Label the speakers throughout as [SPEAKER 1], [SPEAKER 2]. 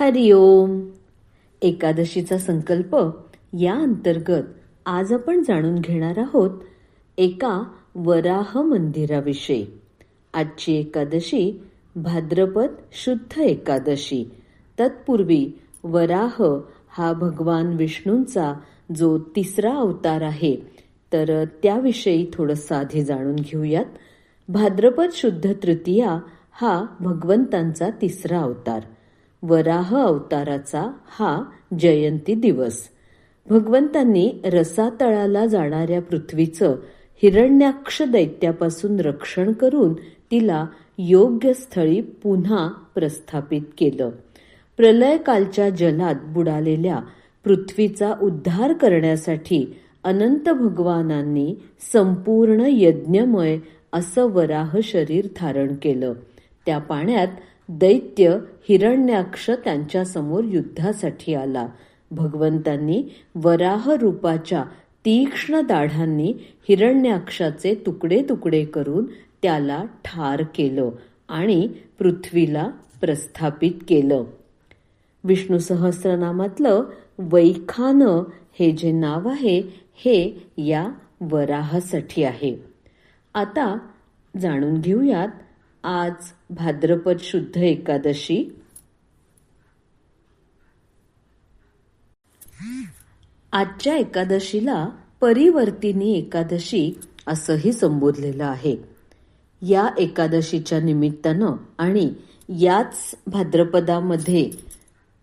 [SPEAKER 1] हरिओम एकादशीचा संकल्प या अंतर्गत आज आपण जाणून घेणार आहोत एका वराह मंदिराविषयी. आजची एकादशी भाद्रपद शुद्ध एकादशी. तत्पूर्वी वराह हा भगवान विष्णूंचा जो तिसरा अवतार आहे तर त्याविषयी थोडंसं आधी जाणून घेऊयात. भाद्रपद शुद्ध तृतीया हा भगवंतांचा तिसरा अवतार. वराह अवताराचा हा जयंती दिवस. भगवंतांनी रसातळाला जाणाऱ्या पृथ्वीचं हिरण्याक्ष दैत्यापासून रक्षण करून तिला योग्य स्थळी पुन्हा प्रस्थापित केलं. प्रलयकालच्या जलात बुडालेल्या पृथ्वीचा उद्धार करण्यासाठी अनंत भगवानांनी संपूर्ण यज्ञमय असं वराह शरीर धारण केलं. त्या पाण्यात दैत्य हिरण्याक्ष त्यांच्यासमोर युद्धासाठी आला. भगवंतांनी वराह रूपाच्या तीक्ष्ण दाढांनी हिरण्याक्षाचे तुकडे तुकडे करून त्याला ठार केलं आणि पृथ्वीला प्रस्थापित केलं. विष्णू सहस्रनामातलं वैखान हे जे नाव आहे हे या वराहासाठी आहे. आता जाणून घेऊयात आज भाद्रपद शुद्ध एकादशी. आजच्या एकादशीला परिवर्तिनी एकादशी असंही संबोधलेलं आहे. या एकादशीच्या निमित्तानं आणि याच भाद्रपदामध्ये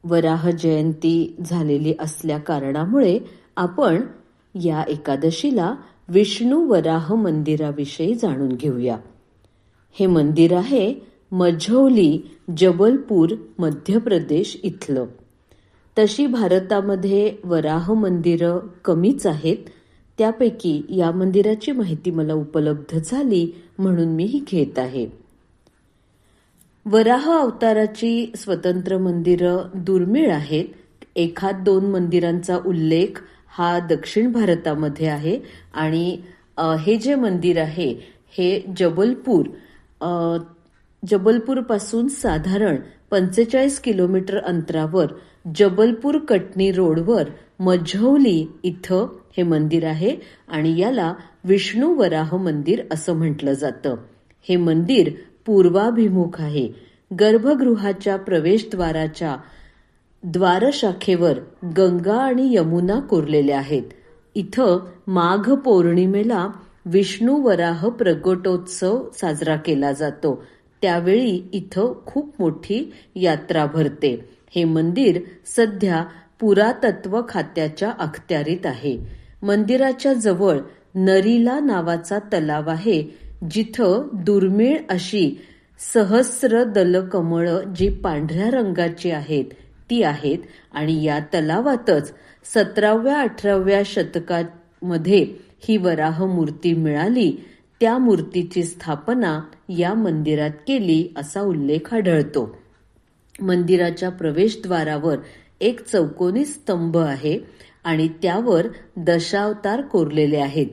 [SPEAKER 1] वराह जयंती झालेली असल्या कारणामुळे आपण या एकादशीला विष्णू वराह मंदिराविषयी जाणून घेऊया. हे मंदिर आहे मझौली जबलपूर मध्य प्रदेश इथलं. तशी भारतामध्ये वराह मंदिरं कमीच आहेत. त्यापैकी या मंदिराची माहिती मला उपलब्ध झाली म्हणून मी ही घेत आहे. वराह अवताराची स्वतंत्र मंदिरं दुर्मिळ आहेत. एखाद दोन मंदिरांचा उल्लेख हा दक्षिण भारतामध्ये आहे आणि हे जे मंदिर आहे हे जबलपूर जबलपूरपासून साधारण पंचेचाळीस किलोमीटर अंतरावर जबलपूर कटनी रोडवर मझौली इथं हे मंदिर आहे आणि याला विष्णू वराह मंदिर असं म्हटलं जातं. हे मंदिर पूर्वाभिमुख आहे. गर्भगृहाच्या प्रवेशद्वाराच्या द्वारशाखेवर गंगा आणि यमुना कोरलेल्या आहेत. इथं माघ पौर्णिमेला विष्णू वराह प्रगटोत्सव साजरा केला जातो. त्यावेळी इथं खूप मोठी यात्रा भरते. हे मंदिर सध्या पुरातत्व खात्याच्या अखत्यारीत आहे. मंदिराच्या जवळ नरीला नावाचा तलाव आहे जिथं दुर्मिळ अशी सहस्र दलकमळं जी पांढऱ्या रंगाची आहेत ती आहेत आणि या तलावातच सतराव्या अठराव्या शतकामध्ये ही वराह मूर्ती मिळाली त्या मूर्तीची स्थापना या मंदिरात केली असा उल्लेख आढळतो. मंदिराच्या प्रवेशद्वारावर एक चौकोनी स्तंभ आहे आणि त्यावर दशावतार कोरलेले आहेत.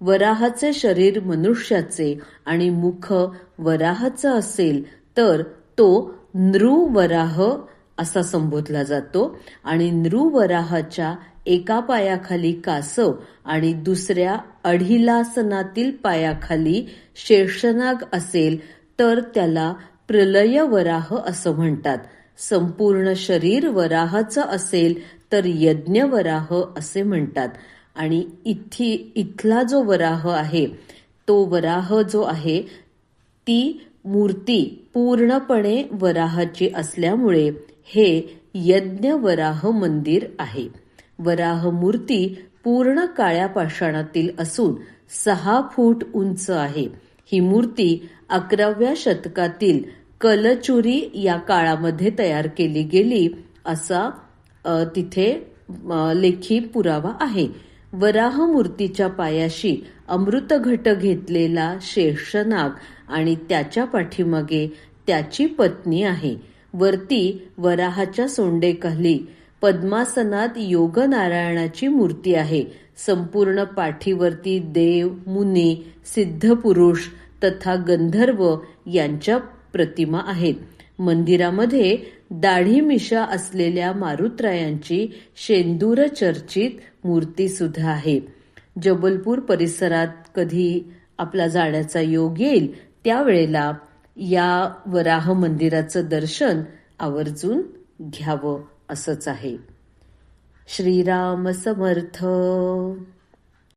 [SPEAKER 1] वराहाचे शरीर मनुष्याचे आणि मुख वराहाचं असेल तर तो नृवराह असा संबोधला जातो आणि नृवराहाच्या एका पायाखाली कासव आणि दुसऱ्या अढिलासनातील पायाखाली शेषनाग असेल तर त्याला प्रलय वराह असं म्हणतात. संपूर्ण शरीर वराहाचं असेल तर यज्ञ वराह असे म्हणतात. आणि इथी इथला जो वराह आहे तो वराह जो आहे ती मूर्ती पूर्णपणे वराहाची असल्यामुळे हे यज्ञ वराह मंदिर आहे. वराह मूर्ती पूर्ण काळ्या पाषाणातील असून सहा फूट उंच आहे. ही मूर्ती अकराव्या शतकातील कलचुरी या काळामध्ये तयार केली गेली असा तिथे लेखी पुरावा आहे. वराह मूर्तीच्या पायाशी अमृतघट घेतलेला शेषनाग आणि त्याच्या पाठीमागे त्याची पत्नी आहे. वरती वराहाच्या सोंडेखाली पद्मासनात योग नारायणाची मूर्ती आहे. संपूर्ण पाठीवरती देव मुनी सिद्ध पुरुष तथा गंधर्व यांच्या प्रतिमा आहेत. मंदिरामध्ये दाढी मिशा असलेल्या मारुतरायांची शेंदूर चर्चित मूर्ती सुद्धा आहे. जबलपूर परिसरात कधी आपला जाण्याचा योग येईल त्यावेळेला या वराह मंदिराचं दर्शन आवर्जून घ्यावं. असंच आहे. श्रीराम समर्थ.